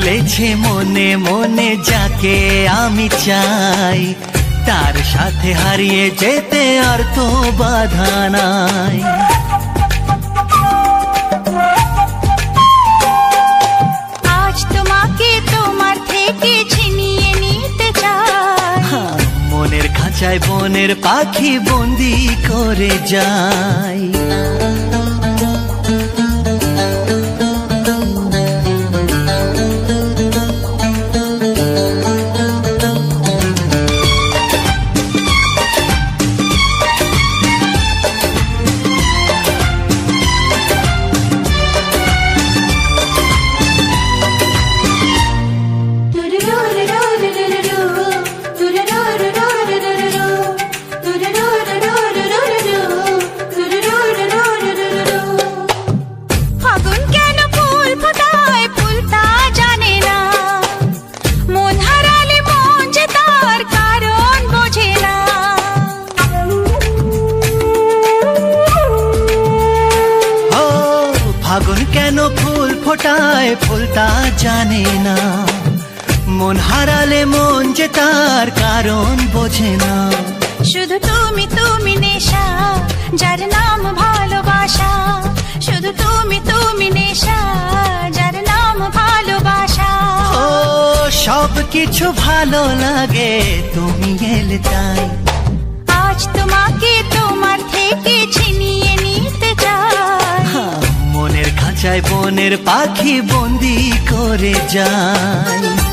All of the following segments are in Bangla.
বলেছে মনে মনে যাকে আমি চাই তার সাথে হারিয়ে যেতে আর তো বাধা নাই। আজ তোমাকে তোমার থেকে ছিনিয়ে নিতে চাই। মনের খাঁচায় বনের পাখি বন্দি করে যায়। তার কারণ বোঝে না। শুধু তুমি তুমি নেশা যার নাম ভালোবাসা। শুধু তুমি তুমি নেশা যার নাম ভালোবাসা। ও সব কিছু ভালো লাগে তুমি এলে তাই। আজ তোমাকে তোমার থেকে ছিনিয়ে নিতে চাই। মনের খাঁচায় বনের পাখি বন্দি করে যায়।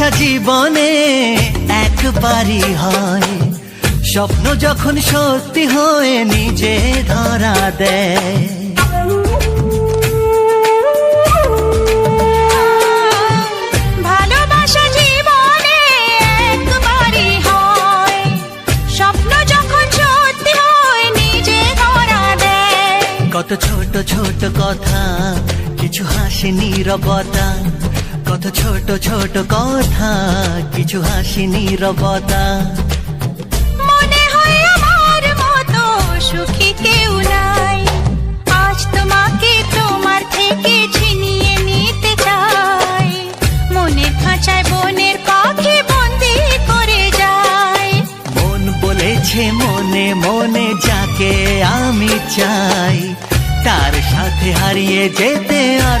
ভালোবাসা জীবনে একবারই হয়। স্বপ্ন যখন সত্যি হয়ে নিজে ধরা দেয়। কত ছোট ছোট কথা কিছু হাসি নীরবতা কত ছোট ছোট কথা কিছু হাসি নীরবতা। মনে হয় আমার মতো সুখী কেউ নাই। আজ তোমাকে তোমার থেকে ছিনিয়ে নিতে চাই। মনে খাঁচায় বনের পাখি বন্দি করে যায়। মন বলেছে মনে মনে যাকে আমি চাই তার সাথে হারিয়ে যেতে আর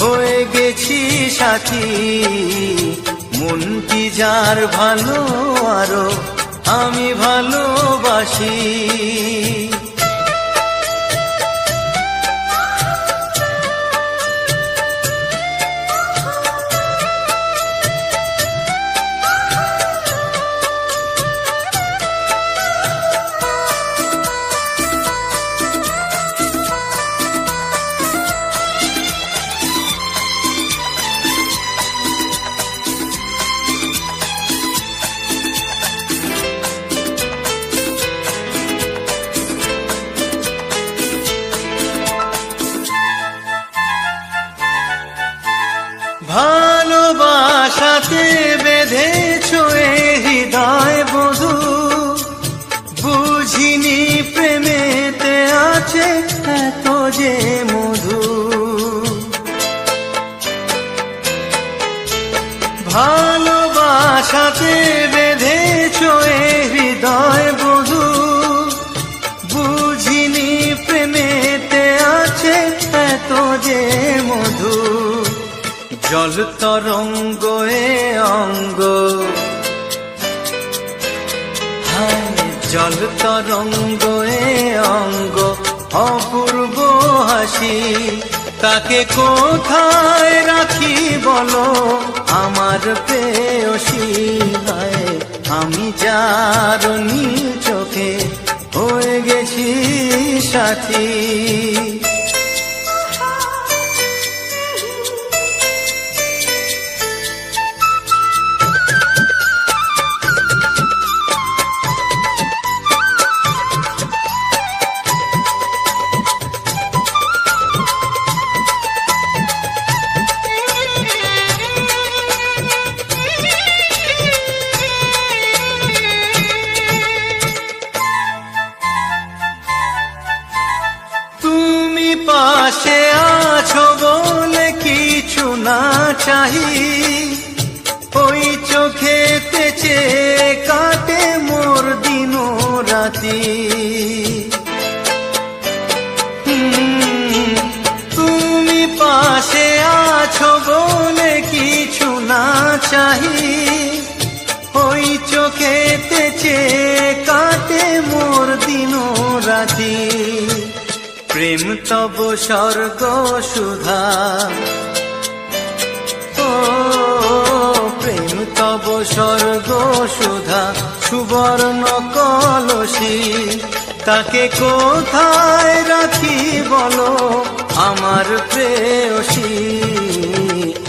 হয়ে গেছি সাথী। মনটি যার ভালো আরও আমি ভালোবাসি। যে মধু। ভালোবাসাতে বেঁধেছ এ হৃদয় বধু। বুঝিনি প্রেমেতে আছে এত যে মধু। জল তরঙ্গ এ অঙ্গ। হায়, জল তরঙ্গ এ অঙ্গ। অপূর্ব হাসি। তাকে কোথায় রাখি বলো? আমার পেয়সি হয় আমি যার নীল চোখে হয়ে গেছি সাথী। পাশে আছো বলে কিছু না চাহি ওই চোখে তেচে কাটে মোর দিন রাতি। তুমি পাশে আছো বলে কিছু না চাহি ওই চোখে তেচে প্রেম তব স্বর্গ সুধা। ও, প্রেম তব স্বর্গ সুধা। সুবর্ণ কলসী, তাকে কোথায় রাখি বলো আমার প্রেয়সী?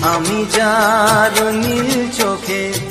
আমি যার নীল চোখে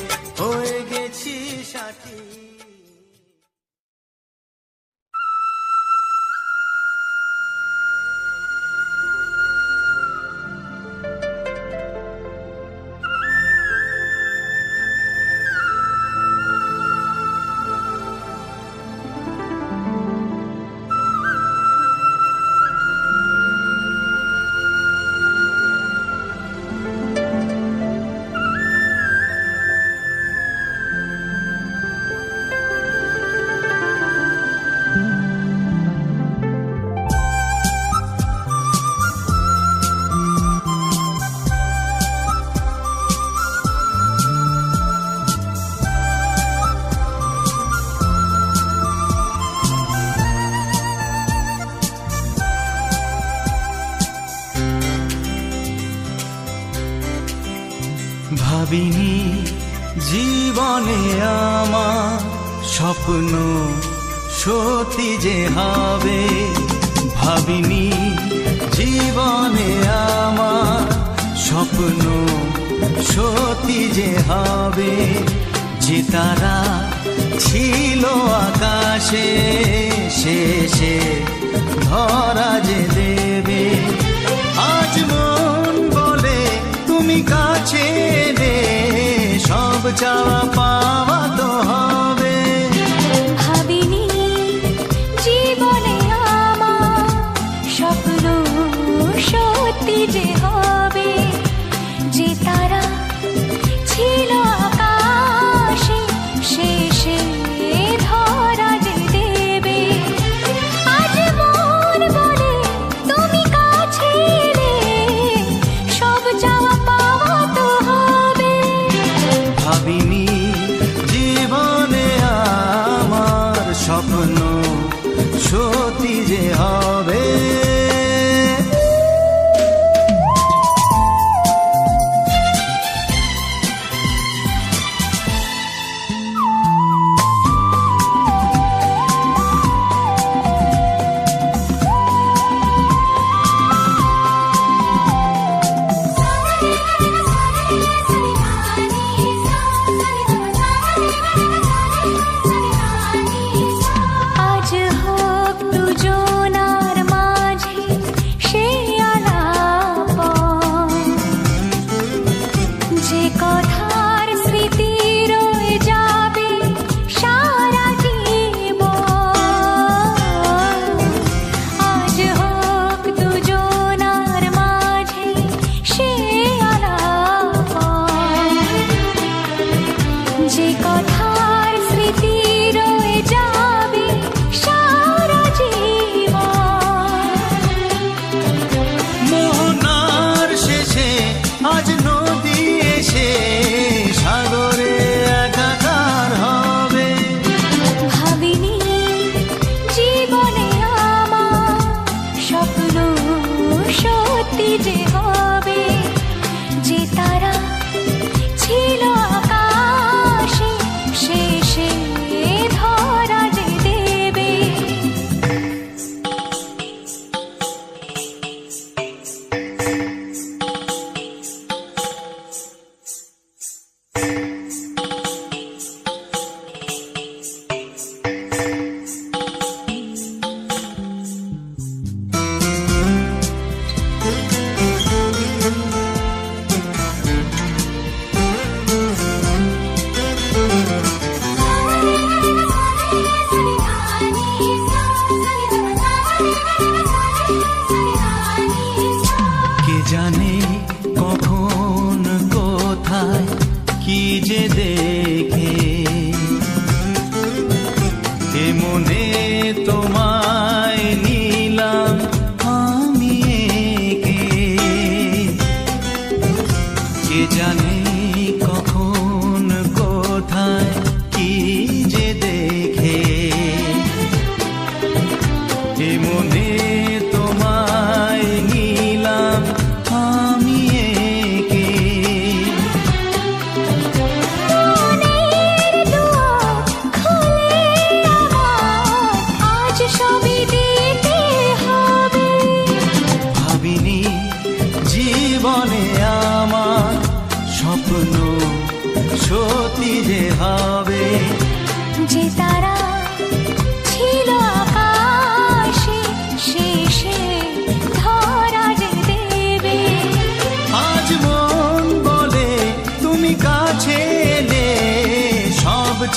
ভাবিনি জীবনে আমার স্বপ্ন সত্যি যে হবে, ভাবিনি জীবনে আমার স্বপ্ন সত্যি যে হবে। যে তারা ছিল আকাশে, শেষে ধরা যে দেবে। আজ মন বলে তুমি কাছে সব চাওয়া পাওয়া তো হবে।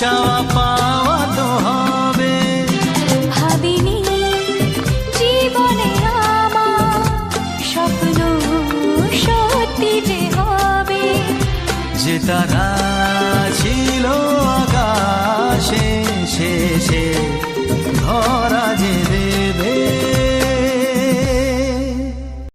চাওয়া পাওয়া